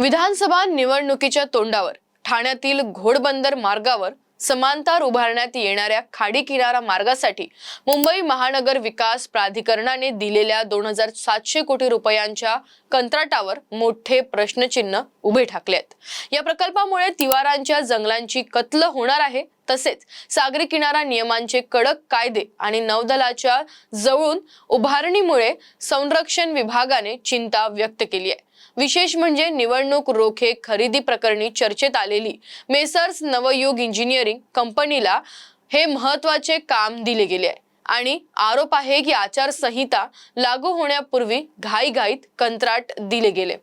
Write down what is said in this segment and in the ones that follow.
विधानसभा निवडणुकीच्या तोंडावर ठाण्यातील घोडबंदर मार्गावर समांतर उभारण्यात येणाऱ्या खाडी किनारा मार्गासाठी मुंबई महानगर विकास प्राधिकरणाने दिलेल्या दोन हजार सातशे कोटी रुपयांच्या कंत्राटावर मोठे प्रश्नचिन्ह उभे ठाकले आहेत. या प्रकल्पामुळे तिवारांच्या जंगलांची कत्ल होणार आहे. तसेच सागरी किनारा नियमांचे कडक कायदे आणि नौदलाच्या जवळून उभारणीमुळे संरक्षण विभागाने चिंता व्यक्त केली आहे. विशेष म्हणजे निवडणूक रोखे खरेदी प्रकरणी चर्चेत आलेली मेसर्स नवयुग इंजिनिअरिंग कंपनीला हे महत्त्वाचे काम दिले गेले आहे. आणि आरोप आहे की आचारसंहिता लागू होण्यापूर्वी घाईघाईत कंत्राट दिले गेले.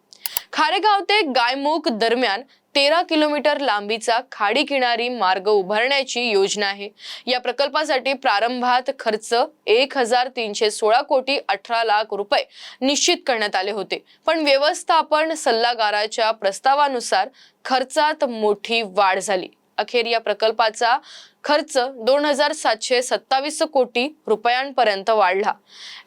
खारेगाव ते गायमुख दरम्यान तेरा किलोमीटर लांबीचा खाडी किनारी मार्ग उभारण्याची योजना आहे. या प्रकल्पासाठी प्रारंभात खर्च एक हजार तीनशे सोळा कोटी अठरा लाख रुपये निश्चित करण्यात आले होते. पण व्यवस्थापन सल्लागाराच्या प्रस्तावानुसार खर्चात मोठी वाढ झाली. अखेर या प्रकल्पाचा खर्च दोन हजार सातशे सत्तावीस कोटी रुपयांपर्यंत वाढला.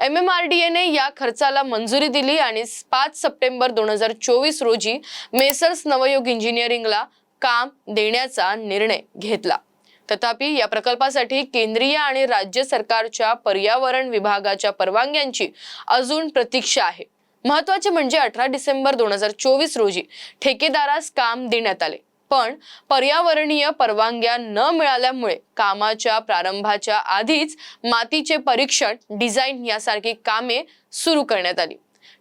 एम एम आर डी एने या खर्चाला मंजुरी दिली आणि पाच सप्टेंबर दोन हजार चोवीस रोजी मेसर्स नवयोग इंजिनिअरिंगला काम देण्याचा निर्णय घेतला. तथापि या प्रकल्पासाठी केंद्रीय आणि राज्य सरकारच्या पर्यावरण विभागाच्या परवानग्यांची अजून प्रतीक्षा आहे. महत्त्वाचे म्हणजे अठरा डिसेंबर दोन हजार चोवीस रोजी ठेकेदारास काम देण्यात आले. पण पर्यावरणीय परवानग्या न मिळाल्यामुळे कामाच्या प्रारंभाच्या आधीच मातीचे परीक्षण डिझाईन यासारखी कामे सुरू करण्यात आली.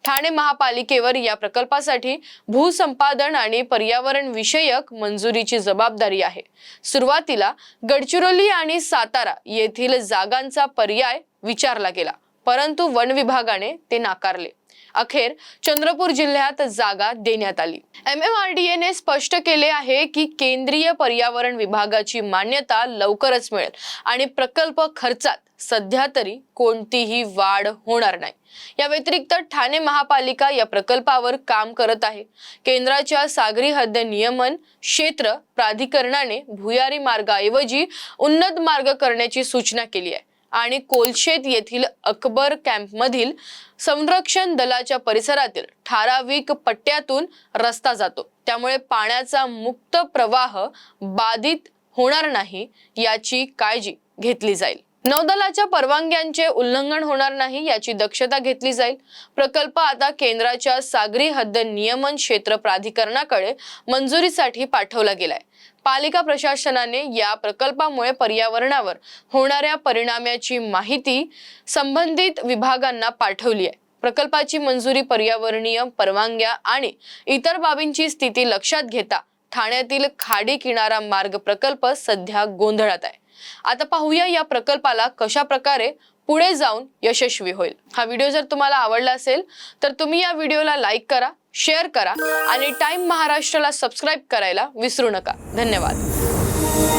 ठाणे महापालिकेवर या प्रकल्पासाठी भूसंपादन आणि पर्यावरण विषयक मंजुरीची जबाबदारी आहे. सुरुवातीला गडचिरोली आणि सातारा येथील जागांचा पर्याय विचारला गेला. परंतु वन विभागाने ते नाकारले. अखेर चंद्रपूर जिल्ह्यात जागा देण्यात आली. एम एम आर डी एने स्पष्ट केले आहे की केंद्रीय पर्यावरण विभागाची मान्यता लवकरच मिळेल आणि प्रकल्प खर्चात सध्या तरी कोणतीही वाढ होणार नाही. या व्यतिरिक्त ठाणे महापालिका या प्रकल्पावर काम करत आहे. केंद्राच्या सागरी हद्द नियमन क्षेत्र प्राधिकरणाने भुयारी मार्गाऐवजी उन्नत मार्ग करण्याची सूचना केली आहे. आणि कोलशेत येथील अकबर कॅम्पमधील संरक्षण दलाच्या परिसरातील ठराविक पट्ट्यातून रस्ता जातो. त्यामुळे पाण्याचा मुक्त प्रवाह बाधित होणार नाही याची काळजी घेतली जाईल. नौदलाच्या परवानग्यांचे उल्लंघन होणार नाही याची दक्षता घेतली जाईल. प्रकल्प आता केंद्राच्या सागरी हद्द नियमन क्षेत्र प्राधिकरणाकडे मंजुरीसाठी पाठवला गेलाय. पालिका प्रशासनाने या प्रकल्पामुळे पर्यावरणावर होणाऱ्या परिणामाची माहिती संबंधित विभागांना पाठवली आहे. प्रकल्पाची मंजुरी पर्यावरणीय परवानग्या आणि इतर बाबींची स्थिती लक्षात घेता ठाण्यातील खाडी किनारा मार्ग प्रकल्प सध्या गोंधळात आहे. आता पाहूया या प्रकल्पाला कशा प्रकारे पुढे जाऊन यशस्वी होईल. हा व्हिडिओ जर तुम्हाला आवडला असेल तर तुम्ही या व्हिडिओला लाईक करा शेअर करा आणि टाइम महाराष्ट्राला सबस्क्राईब करायला विसरू नका. धन्यवाद.